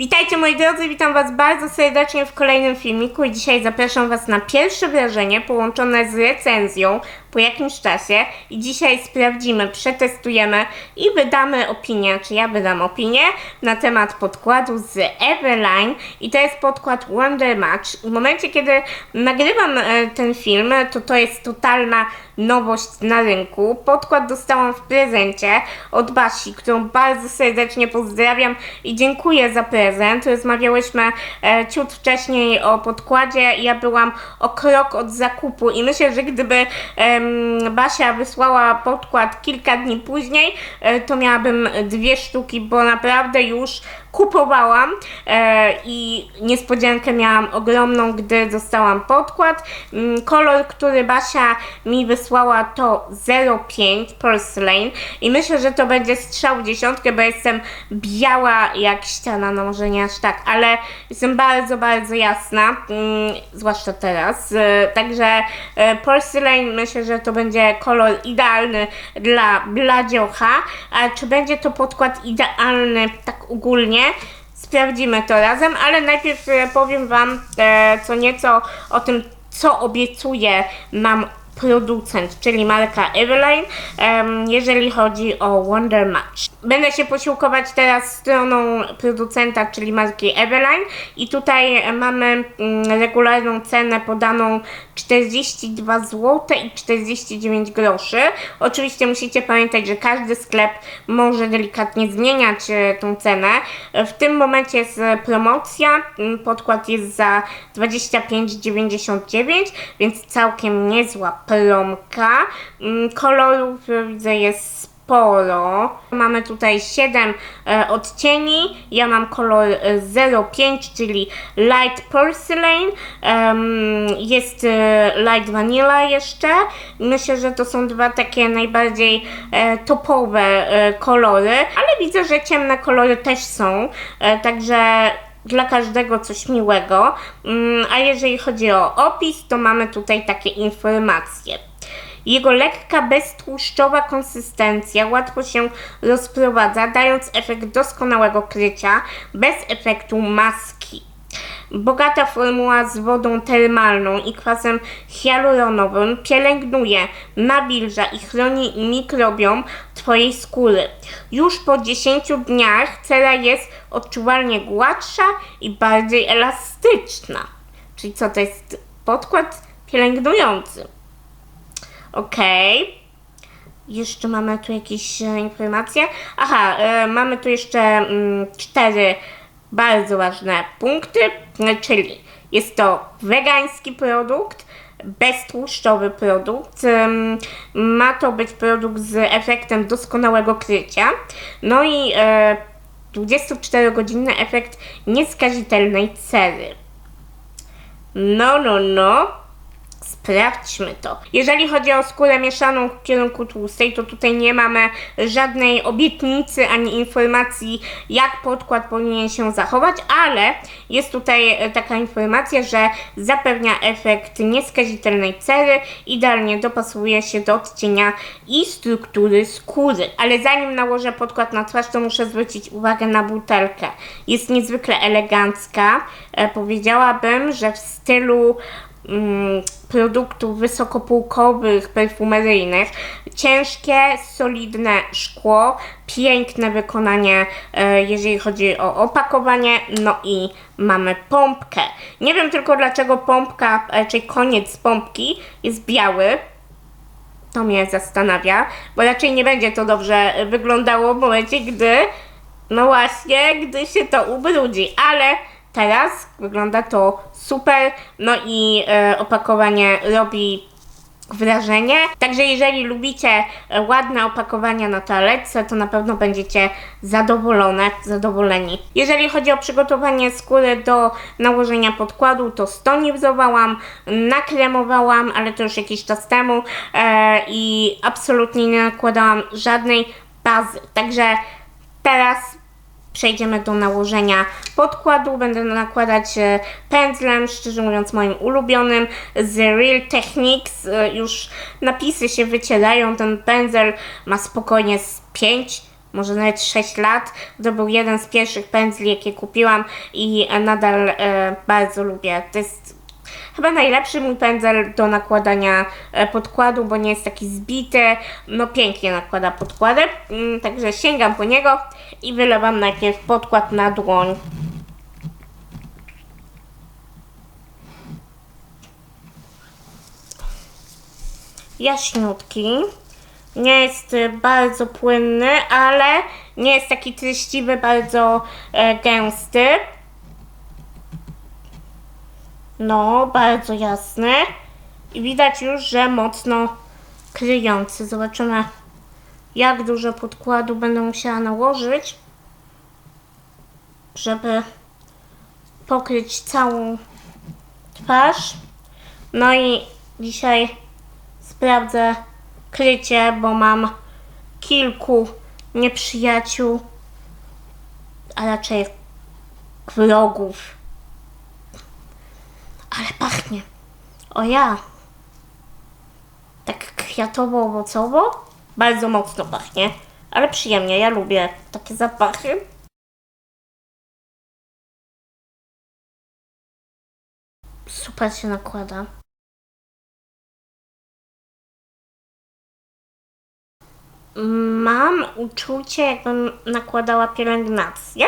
Witajcie moi drodzy, witam Was bardzo serdecznie w kolejnym filmiku. I dzisiaj zapraszam Was na pierwsze wrażenie połączone z recenzją po jakimś czasie i dzisiaj sprawdzimy, przetestujemy i wydamy opinię, czy ja wydam opinię na temat podkładu z Everline i to jest podkład Wonder Match i w momencie kiedy nagrywam e, ten film, to to jest totalna nowość na rynku. Podkład dostałam w prezencie od Basi, którą bardzo serdecznie pozdrawiam i dziękuję za prezent. Rozmawiałyśmy e, ciut wcześniej o podkładzie. Ja byłam o krok od zakupu i myślę, że gdyby em, Basia wysłała podkład kilka dni później, e, to miałabym dwie sztuki, bo naprawdę już kupowałam e, i niespodziankę miałam ogromną, gdy dostałam podkład. Mm, Kolor, który Basia mi wysłała to 05 Porcelain i myślę, że to będzie strzał dziesiątkę, bo jestem biała jak ściana, no może nie aż tak, ale jestem bardzo, bardzo jasna, mm, zwłaszcza teraz. E, Także e, Porcelain myślę, że to będzie kolor idealny dla bladziocha, a czy będzie to podkład idealny tak ogólnie? Sprawdzimy to razem, ale najpierw e, powiem Wam e, co nieco o tym, co obiecuje nam producent, czyli marka Everline, jeżeli chodzi o Wonder Match. Będę się posiłkować teraz stroną producenta, czyli marki Everline i tutaj mamy mm, regularną cenę podaną 42 zł i 49 groszy. Oczywiście musicie pamiętać, że każdy sklep może delikatnie zmieniać e, tą cenę. W tym momencie jest promocja, podkład jest za 25,99, więc całkiem niezła promka. Mm, Kolorów e, widzę jest sporo. Mamy tutaj 7 e, odcieni. Ja mam kolor e, 05, czyli Light Porcelain. Jest e, Light Vanilla jeszcze. Myślę, że to są dwa takie najbardziej e, topowe e, kolory, ale widzę, że ciemne kolory też są. E, także dla każdego coś miłego. Mm, A jeżeli chodzi o opis, to mamy tutaj takie informacje. Jego lekka, beztłuszczowa konsystencja łatwo się rozprowadza, dając efekt doskonałego krycia, bez efektu maski. Bogata formuła z wodą termalną i kwasem hialuronowym pielęgnuje, nawilża i chroni mikrobiom Twojej skóry. Już po 10 dniach cera jest odczuwalnie gładsza i bardziej elastyczna. Czyli co to jest podkład pielęgnujący. Okej. Jeszcze mamy tu jakieś e, informacje. Aha, e, mamy tu jeszcze mm, cztery bardzo ważne punkty, e, czyli jest to wegański produkt, beztłuszczowy produkt. Ma to być produkt z efektem doskonałego krycia. No i e, 24-godzinny efekt nieskazitelnej cery. No, no, no. Sprawdźmy to. Jeżeli chodzi o skórę mieszaną w kierunku tłustej, to tutaj nie mamy żadnej obietnicy ani informacji, jak podkład powinien się zachować, ale jest tutaj e, taka informacja, że zapewnia efekt nieskazitelnej cery, idealnie dopasuje się do odcienia i struktury skóry. Ale zanim nałożę podkład na twarz, to muszę zwrócić uwagę na butelkę. Jest niezwykle elegancka. E, powiedziałabym, że w stylu produktów wysokopółkowych, perfumeryjnych. Ciężkie, solidne szkło, piękne wykonanie, e, jeżeli chodzi o opakowanie, no i mamy pompkę. Nie wiem tylko dlaczego pompka, e, czyli koniec pompki jest biały. To mnie zastanawia, bo raczej nie będzie to dobrze wyglądało w momencie, gdy, no właśnie, gdy się to ubrudzi, ale teraz wygląda to super, no i e, opakowanie robi wrażenie. Także jeżeli lubicie e, ładne opakowania na toaletce, to na pewno będziecie zadowolone, zadowoleni. Jeżeli chodzi o przygotowanie skóry do nałożenia podkładu, to stonizowałam, nakremowałam, ale to już jakiś czas temu e, i absolutnie nie nakładałam żadnej bazy. Także teraz przejdziemy do nałożenia podkładu. Będę nakładać e, pędzlem, szczerze mówiąc moim ulubionym z Real Techniques. E, Już napisy się wycierają. Ten pędzel ma spokojnie z 5 może nawet 6 lat. To był jeden z pierwszych pędzli, jakie kupiłam i e, nadal bardzo lubię. To jest chyba najlepszy mój pędzel do nakładania e, podkładu, bo nie jest taki zbity. No pięknie nakłada podkłady. Mm, Także sięgam po niego i wylewam najpierw podkład na dłoń. jaśniutki. Nie jest y, bardzo płynny, ale nie jest taki treściwy, bardzo e, gęsty. No, bardzo jasny. I widać już, że mocno kryjący. Zobaczymy, jak dużo podkładu będę musiała nałożyć, żeby pokryć całą twarz. No i dzisiaj sprawdzę krycie, bo mam kilku nieprzyjaciół, a raczej wrogów. Ale pachnie. O ja. Tak kwiatowo-owocowo. Bardzo mocno pachnie, ale przyjemnie. Ja lubię takie zapachy. Super się nakłada. Mam uczucie, jakbym nakładała pielęgnację.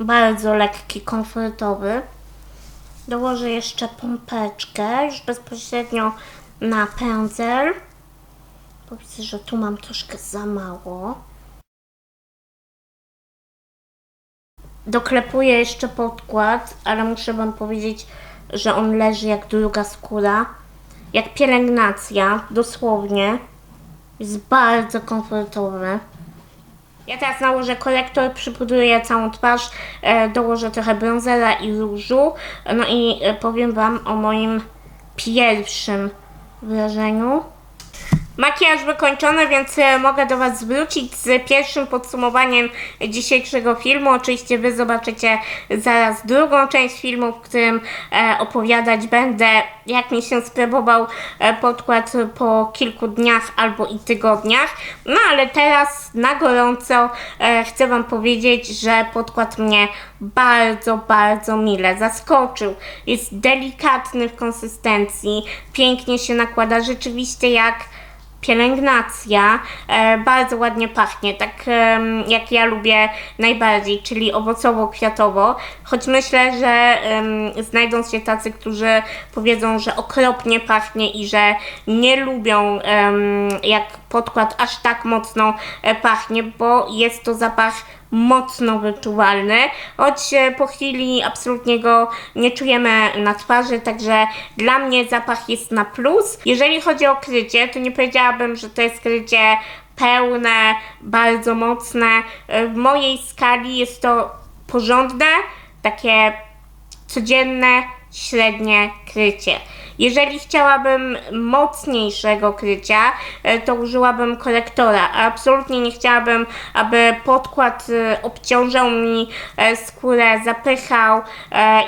Bardzo lekki, komfortowy. Dołożę jeszcze pompeczkę, już bezpośrednio na pędzel. Bo widzę, że tu mam troszkę za mało. Doklepuję jeszcze podkład, ale muszę Wam powiedzieć, że on leży jak druga skóra. Jak pielęgnacja, dosłownie. Jest bardzo komfortowy. Ja teraz nałożę korektor, przypudruję całą twarz, e, dołożę trochę bronzera i różu. No i e, powiem Wam o moim pierwszym wrażeniu. Makijaż wykończony, więc e, mogę do Was zwrócić z pierwszym podsumowaniem dzisiejszego filmu. Oczywiście Wy zobaczycie zaraz drugą część filmu, w którym e, opowiadać będę, jak mi się sprawował e, podkład po kilku dniach albo i tygodniach. No ale teraz na gorąco chcę Wam powiedzieć, że podkład mnie bardzo, bardzo mile zaskoczył. Jest delikatny w konsystencji, pięknie się nakłada, rzeczywiście jak pielęgnacja e, bardzo ładnie pachnie, tak em, jak ja lubię najbardziej, czyli owocowo-kwiatowo, choć myślę, że em, znajdą się tacy, którzy powiedzą, że okropnie pachnie i że nie lubią em, jak podkład aż tak mocno e, pachnie, bo jest to zapach mocno wyczuwalny, choć e, po chwili absolutnie go nie czujemy na twarzy, także dla mnie zapach jest na plus. Jeżeli chodzi o krycie, to nie powiedziałabym, że to jest krycie pełne, bardzo mocne. E, W mojej skali jest to porządne, takie codzienne, średnie krycie. Jeżeli chciałabym mocniejszego krycia, e, to użyłabym korektora, absolutnie nie chciałabym, aby podkład e, obciążał mi e, skórę, zapychał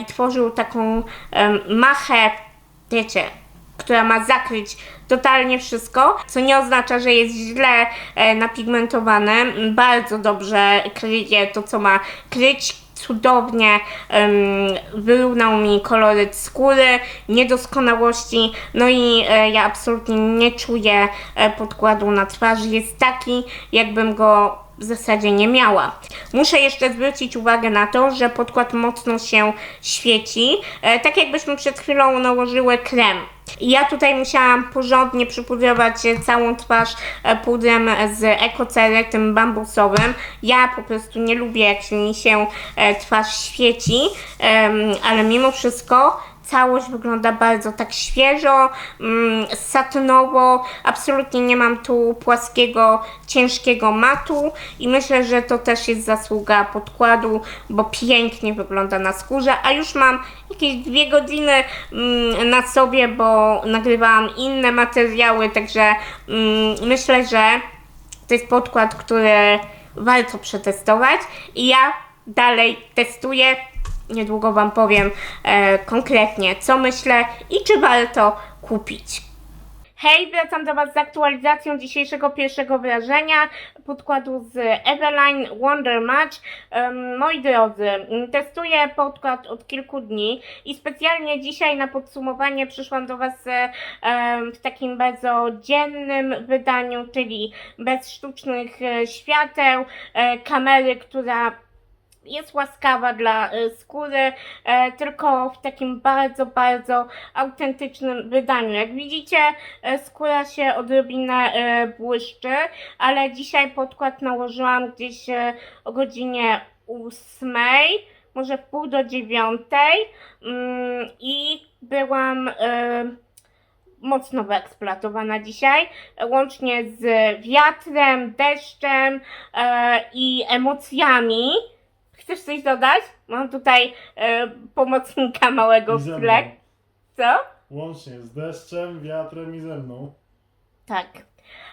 i tworzył taką machę, wiecie, która ma zakryć totalnie wszystko, co nie oznacza, że jest źle napigmentowane. Bardzo dobrze kryje to, co ma kryć. Cudownie em, wyrównał mi koloryt skóry, niedoskonałości, no i e, ja absolutnie nie czuję e, podkładu na twarzy. Jest taki, jakbym go w zasadzie nie miała. Muszę jeszcze zwrócić uwagę na to, że podkład mocno się świeci, e, tak jakbyśmy przed chwilą nałożyły krem. Ja tutaj musiałam porządnie przypudrować całą twarz e, pudrem z ekocery, tym bambusowym. Ja po prostu nie lubię, jak mi się e, twarz świeci, ale mimo wszystko Całość wygląda bardzo tak świeżo, mm, satynowo. Absolutnie nie mam tu płaskiego, ciężkiego matu i myślę, że to też jest zasługa podkładu, bo pięknie wygląda na skórze, a już mam jakieś dwie godziny mm, na sobie, bo nagrywałam inne materiały, także mm, myślę, że to jest podkład, który warto przetestować i ja dalej testuję. Niedługo Wam powiem e, konkretnie, co myślę i czy warto kupić. Hej, wracam do Was z aktualizacją dzisiejszego pierwszego wrażenia podkładu z Eveline Wonder Match. Moi drodzy, testuję podkład od kilku dni i specjalnie dzisiaj na podsumowanie przyszłam do Was w takim bardzo dziennym wydaniu, czyli bez sztucznych e, świateł, e, kamery, która jest łaskawa dla e, skóry, e, tylko w takim bardzo, bardzo autentycznym wydaniu. Jak widzicie, e, skóra się odrobinę e, błyszczy, ale dzisiaj podkład nałożyłam gdzieś o godzinie ósmej, może w pół do dziewiątej mm, i byłam mocno wyeksploatowana dzisiaj, łącznie z wiatrem, deszczem i emocjami. Chcesz coś dodać? Mam tutaj e, pomocnika małego I w ze tle. mną. Co? Łącznie z deszczem, wiatrem i ze mną. Tak.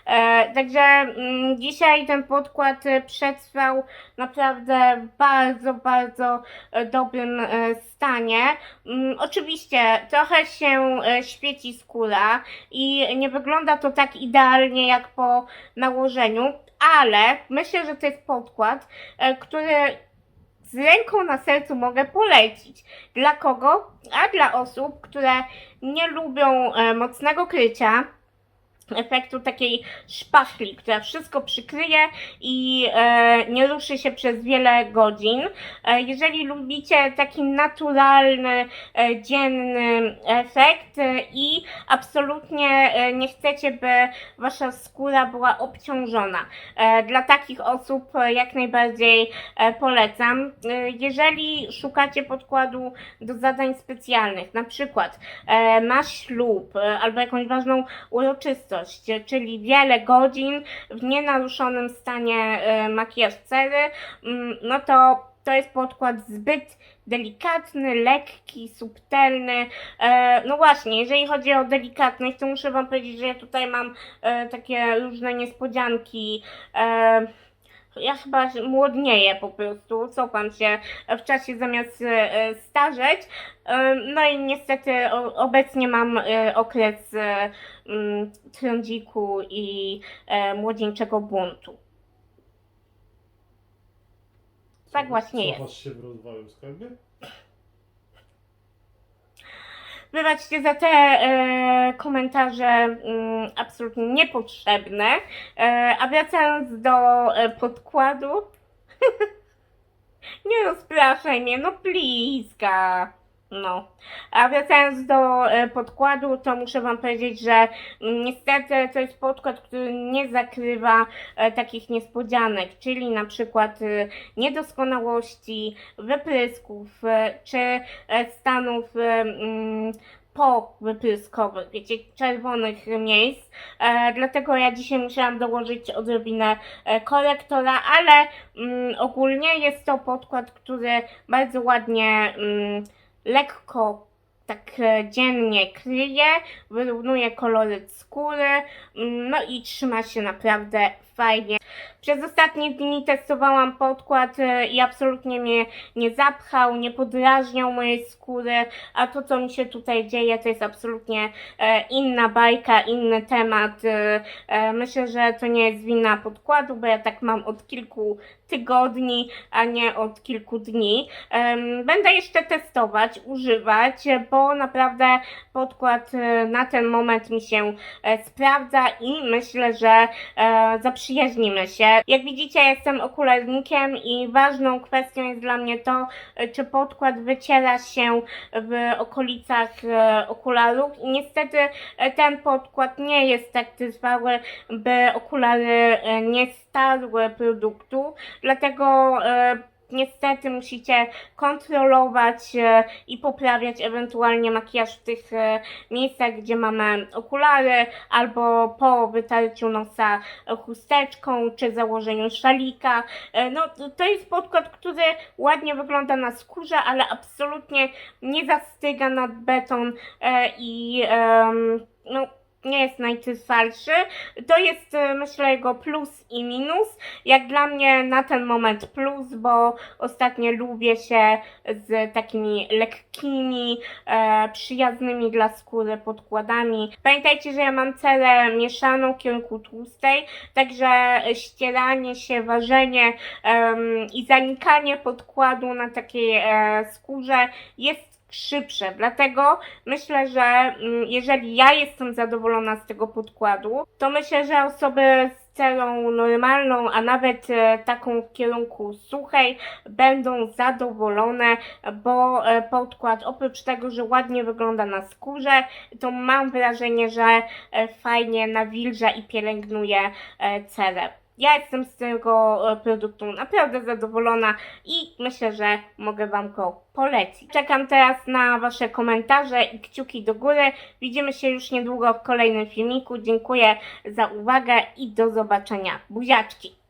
E, także mm, dzisiaj ten podkład e, przetrwał naprawdę w bardzo, bardzo e, dobrym e, stanie. Mm, oczywiście trochę się e, świeci skóra i nie wygląda to tak idealnie jak po nałożeniu, ale myślę, że to jest podkład, e, który z ręką na sercu mogę polecić. Dla kogo? A dla osób, które nie lubią e, mocnego krycia, efektu takiej szpachli, która wszystko przykryje i e, nie ruszy się przez wiele godzin. E, jeżeli lubicie taki naturalny, e, dzienny efekt e, i absolutnie e, nie chcecie, by wasza skóra była obciążona. E, dla takich osób e, jak najbardziej e, polecam. E, jeżeli szukacie podkładu do zadań specjalnych, na przykład e, na ślub e, albo jakąś ważną uroczystość, czyli wiele godzin w nienaruszonym stanie e, makijaż cery, mm, no to to jest podkład zbyt delikatny, lekki, subtelny. E, no właśnie, jeżeli chodzi o delikatność, to muszę Wam powiedzieć, że ja tutaj mam e, takie różne niespodzianki. Ja chyba młodnieję po prostu, cofam się w czasie zamiast e, starzeć. E, No i niestety obecnie mam e, okres mm, trądziku i młodzieńczego buntu. Tak właśnie jest. Cofasz się w rozwoju skarbie? Wybaczcie za te e, komentarze mm, absolutnie niepotrzebne. E, a wracając do e, podkładu. nie rozpraszaj mnie, no pliska. No. A wracając do e, podkładu, to muszę Wam powiedzieć, że mm, niestety to jest podkład, który nie zakrywa e, takich niespodzianek, czyli na przykład e, niedoskonałości, wyprysków, czy stanów mm, powypryskowych, wiecie, czerwonych miejsc. E, dlatego ja dzisiaj musiałam dołożyć odrobinę korektora, ale mm, ogólnie jest to podkład, który bardzo ładnie, mm, lekko tak e, dziennie kryje, wyrównuje koloryt skóry, mm, no i trzyma się naprawdę fajnie. Przez ostatnie dni testowałam podkład e, i absolutnie mnie nie zapchał, nie podrażniał mojej skóry, a to co mi się tutaj dzieje to jest absolutnie e, inna bajka, inny temat. Myślę, że to nie jest wina podkładu, bo ja tak mam od kilku tygodni, a nie od kilku dni. Będę jeszcze testować, używać, bo naprawdę podkład e, na ten moment mi się e, sprawdza i myślę, że e, zaprzyjaźnimy się. Jak widzicie, jestem okularnikiem i ważną kwestią jest dla mnie to, e, czy podkład wyciera się w okolicach okularów. I niestety ten podkład nie jest tak trwały, by okulary nie starły produktu, dlatego niestety musicie kontrolować e, i poprawiać ewentualnie makijaż w tych e, miejscach, gdzie mamy okulary, albo po wytarciu nosa chusteczką, czy założeniu szalika. E, No, to- jest podkład, który ładnie wygląda na skórze, ale absolutnie nie zastyga nad beton i no, nie jest najtrwalszy. To jest e, myślę jego plus i minus. Jak dla mnie na ten moment plus, bo ostatnio lubię się z takimi lekkimi, e, przyjaznymi dla skóry podkładami. Pamiętajcie, że ja mam cerę mieszaną w kierunku tłustej, także ścieranie się, ważenie em, i zanikanie podkładu na takiej e, skórze jest szybsze. Dlatego myślę, że mm, jeżeli ja jestem zadowolona z tego podkładu, to myślę, że osoby z cerą normalną, a nawet e, taką w kierunku suchej będą zadowolone, bo e, podkład oprócz tego, że ładnie wygląda na skórze, to mam wrażenie, że e, fajnie nawilża i pielęgnuje e, cerę. Ja jestem z tego e, produktu naprawdę zadowolona i myślę, że mogę Wam go polecić. Czekam teraz na Wasze komentarze i kciuki do góry. Widzimy się już niedługo w kolejnym filmiku. Dziękuję za uwagę i do zobaczenia. Buziaczki!